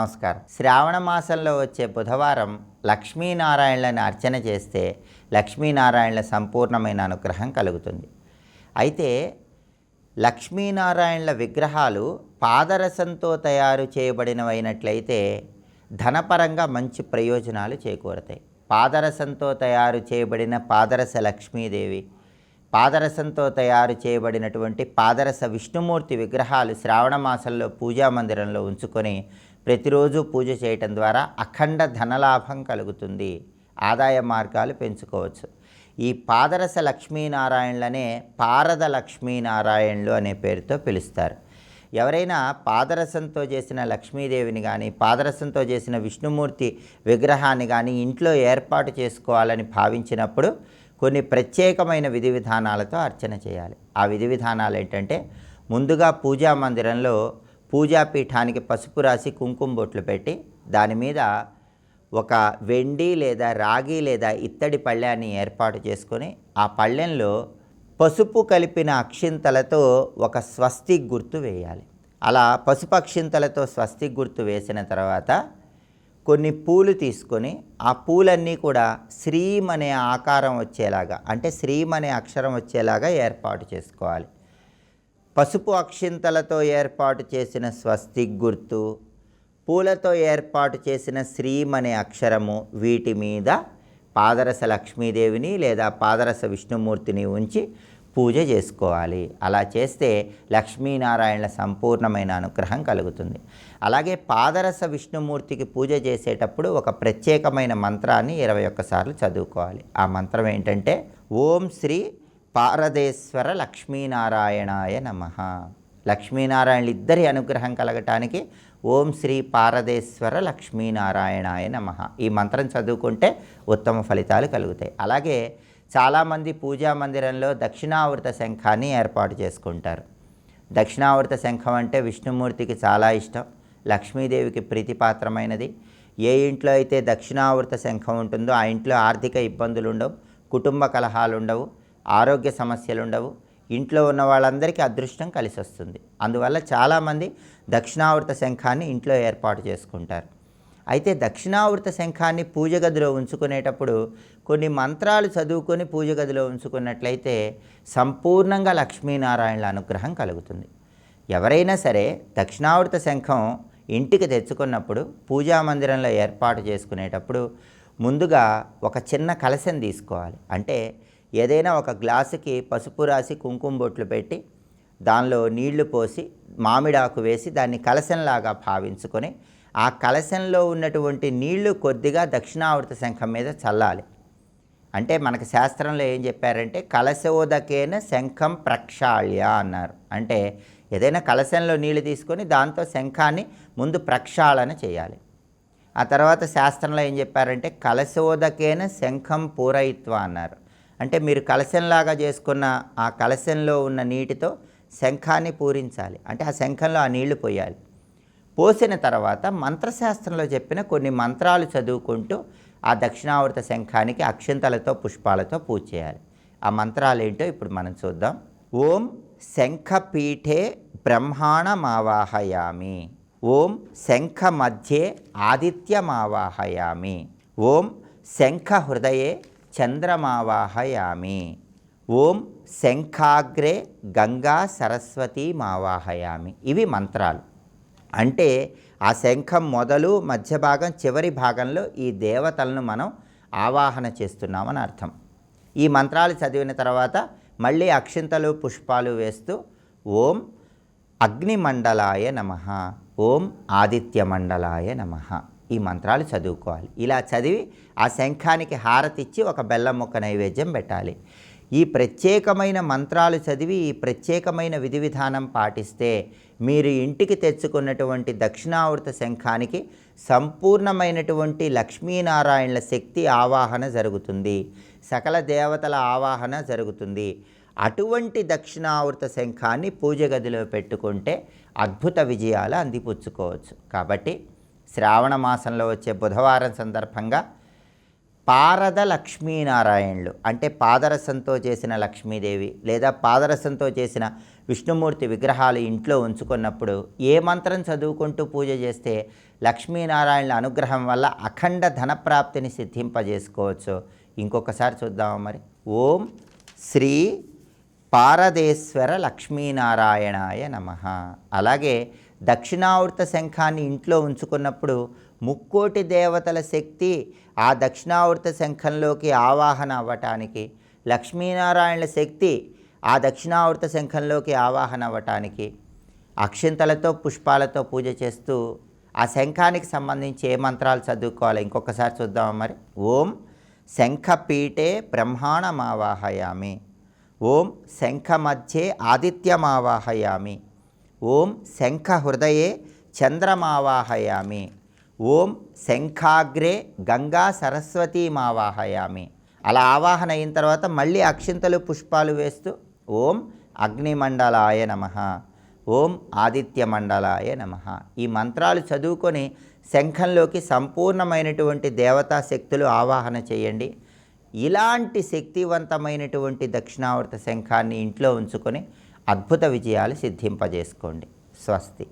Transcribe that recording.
నమస్కారం. శ్రావణ మాసంలో వచ్చే బుధవారం లక్ష్మీనారాయణలను అర్చన చేస్తే లక్ష్మీనారాయణల సంపూర్ణమైన అనుగ్రహం కలుగుతుంది. అయితే లక్ష్మీనారాయణల విగ్రహాలు పాదరసంతో తయారు చేయబడినవైనట్లయితే ధనపరంగా మంచి ప్రయోజనాలు చేకూరతాయి. పాదరసంతో తయారు చేయబడిన పాదరస లక్ష్మీదేవి పాదరసంతో తయారు చేయబడినటువంటి పాదరస విష్ణుమూర్తి విగ్రహాలు శ్రావణ మాసంలో పూజా మందిరంలో ఉంచుకొని ప్రతిరోజు పూజ చేయటం ద్వారా అఖండ ధనలాభం కలుగుతుంది. ఆదాయ మార్గాలు పెంచుకోవచ్చు. ఈ పాదరస లక్ష్మీనారాయణలనే పారద లక్ష్మీనారాయణలు అనే పేరుతో పిలుస్తారు. ఎవరైనా పాదరసంతో చేసిన లక్ష్మీదేవిని కానీ పాదరసంతో చేసిన విష్ణుమూర్తి విగ్రహాన్ని కానీ ఇంట్లో ఏర్పాటు చేసుకోవాలని భావించినప్పుడు కొన్ని ప్రత్యేకమైన విధి విధానాలతో అర్చన చేయాలి. ఆ విధి విధానాలు ఏంటంటే ముందుగా పూజా మందిరంలో పూజాపీఠానికి పసుపు రాసి కుంకుమ బొట్లు పెట్టి దాని మీద ఒక వెండి లేదా రాగి లేదా ఇత్తడి పళ్ళాన్ని ఏర్పాటు చేసుకొని ఆ పళ్ళెంలో పసుపు కలిపిన అక్షింతలతో ఒక స్వస్తి గుర్తు వేయాలి. అలా పసుపు అక్షింతలతో స్వస్తి గుర్తు వేసిన తర్వాత కొన్ని పూలు తీసుకొని ఆ పూలన్నీ కూడా శ్రీం అనే ఆకారం వచ్చేలాగా అంటే శ్రీం అనే అక్షరం వచ్చేలాగా ఏర్పాటు చేసుకోవాలి. పసుపు అక్షింతలతో ఏర్పాటు చేసిన స్వస్తిక్ గుర్తు పూలతో ఏర్పాటు చేసిన శ్రీం అనే అక్షరము వీటి మీద పాదరస లక్ష్మీదేవిని లేదా పాదరస విష్ణుమూర్తిని ఉంచి పూజ చేసుకోవాలి. అలా చేస్తే లక్ష్మీనారాయణల సంపూర్ణమైన అనుగ్రహం కలుగుతుంది. అలాగే పాదరస విష్ణుమూర్తికి పూజ చేసేటప్పుడు ఒక ప్రత్యేకమైన మంత్రాన్ని ఇరవై ఒక్కసార్లు చదువుకోవాలి. ఆ మంత్రం ఏంటంటే ఓం శ్రీ పారదేశ్వర లక్ష్మీనారాయణాయ నమ. లక్ష్మీనారాయణలు ఇద్దరి అనుగ్రహం కలగటానికి ఓం శ్రీ పారదేశ్వర లక్ష్మీనారాయణాయ నమ. ఈ మంత్రం చదువుకుంటే ఉత్తమ ఫలితాలు కలుగుతాయి. అలాగే చాలామంది పూజా మందిరంలో దక్షిణావృత శంఖాన్ని ఏర్పాటు చేసుకుంటారు. దక్షిణావృత శంఖం అంటే విష్ణుమూర్తికి చాలా ఇష్టం. లక్ష్మీదేవికి ప్రీతిపాత్రమైనది. ఏ ఇంట్లో అయితే దక్షిణావృత శంఖం ఉంటుందో ఆ ఇంట్లో ఆర్థిక ఇబ్బందులు ఉండవు కుటుంబ కలహాలు ఉండవు ఆరోగ్య సమస్యలు ఉండవు ఇంట్లో ఉన్న వాళ్ళందరికీ అదృష్టం కలిసి వస్తుంది అందువల్ల చాలామంది దక్షిణావృత శంఖాన్ని ఇంట్లో ఏర్పాటు చేసుకుంటారు. అయితే దక్షిణావృత శంఖాన్ని పూజ గదిలో ఉంచుకునేటప్పుడు కొన్ని మంత్రాలు చదువుకొని పూజ గదిలో ఉంచుకున్నట్లయితే సంపూర్ణంగా లక్ష్మీనారాయణల అనుగ్రహం కలుగుతుంది. ఎవరైనా సరే దక్షిణావృత శంఖం ఇంటికి తెచ్చుకున్నప్పుడు పూజా మందిరంలో ఏర్పాటు చేసుకునేటప్పుడు ముందుగా ఒక చిన్న కలశం తీసుకోవాలి. అంటే ఏదైనా ఒక గ్లాసుకి పసుపు రాసి కుంకుమ బొట్లు పెట్టి దానిలో నీళ్ళు పోసి మామిడాకు వేసి దాన్ని కలశంలాగా భావించుకొని ఆ కలశంలో ఉన్నటువంటి నీళ్ళు కొద్దిగా దక్షిణావృత శంఖం మీద చల్లాలి. అంటే మనకు శాస్త్రంలో ఏం చెప్పారంటే కలశోదకేన శంఖం ప్రక్షాళ్య అన్నారు. అంటే ఏదైనా కలశంలో నీళ్ళు తీసుకొని దాంతో శంఖాన్ని ముందు ప్రక్షాళన చేయాలి. ఆ తర్వాత శాస్త్రంలో ఏం చెప్పారంటే కలశోదకేన శంఖం పూరయిత్వ అన్నారు. అంటే మీరు కలశంలాగా చేసుకున్న ఆ కలశంలో ఉన్న నీటితో శంఖాన్ని పూరించాలి. అంటే ఆ శంఖంలో ఆ నీళ్ళు పోయాలి. పోసిన తర్వాత మంత్రశాస్త్రంలో చెప్పిన కొన్ని మంత్రాలు చదువుకుంటూ ఆ దక్షిణావృత శంఖానికి అక్షంతలతో పుష్పాలతో పూజ చేయాలి. ఆ మంత్రాలు ఏంటో ఇప్పుడు మనం చూద్దాం. ఓం శంఖపీఠే బ్రహ్మాణమావాహయామి. ఓం శంఖ మధ్యే ఆదిత్యమావాహయామి. ఓం శంఖ హృదయే చంద్రమావాహయామి. ఓం శంఖాగ్రే గంగా సరస్వతి మావాహయామి. ఇవి మంత్రాలు. అంటే ఆ శంఖం మొదలు మధ్య భాగం చివరి భాగంలో ఈ దేవతలను మనం ఆవాహన చేస్తున్నామని అర్థం. ఈ మంత్రాలు చదివిన తర్వాత మళ్ళీ అక్షింతలు పుష్పాలు వేస్తూ ఓం అగ్నిమండలాయ నమ. ఓం ఆదిత్యమండలాయ నమ. ఈ మంత్రాలు చదువుకోవాలి. ఇలా చదివి ఆ శంఖానికి హారతిచ్చి ఒక బెల్లం ముక్క నైవేద్యం పెట్టాలి. ఈ ప్రత్యేకమైన మంత్రాలు చదివి ఈ ప్రత్యేకమైన విధి విధానం పాటిస్తే మీరు ఇంటికి తెచ్చుకున్నటువంటి దక్షిణావృత శంఖానికి సంపూర్ణమైనటువంటి లక్ష్మీనారాయణల శక్తి ఆవాహన జరుగుతుంది. సకల దేవతల ఆవాహన జరుగుతుంది. అటువంటి దక్షిణావృత శంఖాన్ని పూజ గదిలో పెట్టుకుంటే అద్భుత విజయాలు అందిపుచ్చుకోవచ్చు. కాబట్టి శ్రావణ మాసంలో వచ్చే బుధవారం సందర్భంగా పారద లక్ష్మీనారాయణులు అంటే పాదరసంతో చేసిన లక్ష్మీదేవి లేదా పాదరసంతో చేసిన విష్ణుమూర్తి విగ్రహాలు ఇంట్లో ఉంచుకున్నప్పుడు ఏ మంత్రం చదువుకుంటూ పూజ చేస్తే లక్ష్మీనారాయణుల అనుగ్రహం వల్ల అఖండ ధనప్రాప్తిని సిద్ధింపజేసుకోవచ్చు? ఇంకొకసారి చూద్దామా మరి. ఓం శ్రీ పారదేశ్వర లక్ష్మీనారాయణాయ నమ. అలాగే దక్షిణావృత శంఖాన్ని ఇంట్లో ఉంచుకున్నప్పుడు ముక్కోటి దేవతల శక్తి ఆ దక్షిణావృత శంఖంలోకి ఆవాహన అవ్వటానికి లక్ష్మీనారాయణల శక్తి ఆ దక్షిణావృత శంఖంలోకి ఆవాహన అవ్వటానికి అక్షింతలతో పుష్పాలతో పూజ చేస్తూ ఆ శంఖానికి సంబంధించి ఏ మంత్రాలు చదువుకోవాలి? ఇంకొకసారి చూద్దాం మరి. ఓం శంఖపీఠే బ్రహ్మాణమావాహయామి ఓం శంఖ మధ్యే ఆదిత్యమావాహయామి ఓం శంఖ హృదయే చంద్రమావాహయామి. ఓం శంఖాగ్రే గంగా సరస్వతీమావాహయామి అలా ఆవాహన అయిన తర్వాత మళ్ళీ అక్షింతలు పుష్పాలు వేస్తూ ఓం అగ్నిమండలాయ నమ. ఓం ఆదిత్య మండలాయ నమ. ఈ మంత్రాలు చదువుకొని శంఖంలోకి సంపూర్ణమైనటువంటి దేవతా శక్తులు ఆవాహన చేయండి. ఇలాంటి శక్తివంతమైనటువంటి దక్షిణావర్త శంఖాన్ని ఇంట్లో ఉంచుకొని అద్భుత విజయాలు సిద్ధింపజేసుకోండి. స్వస్తి.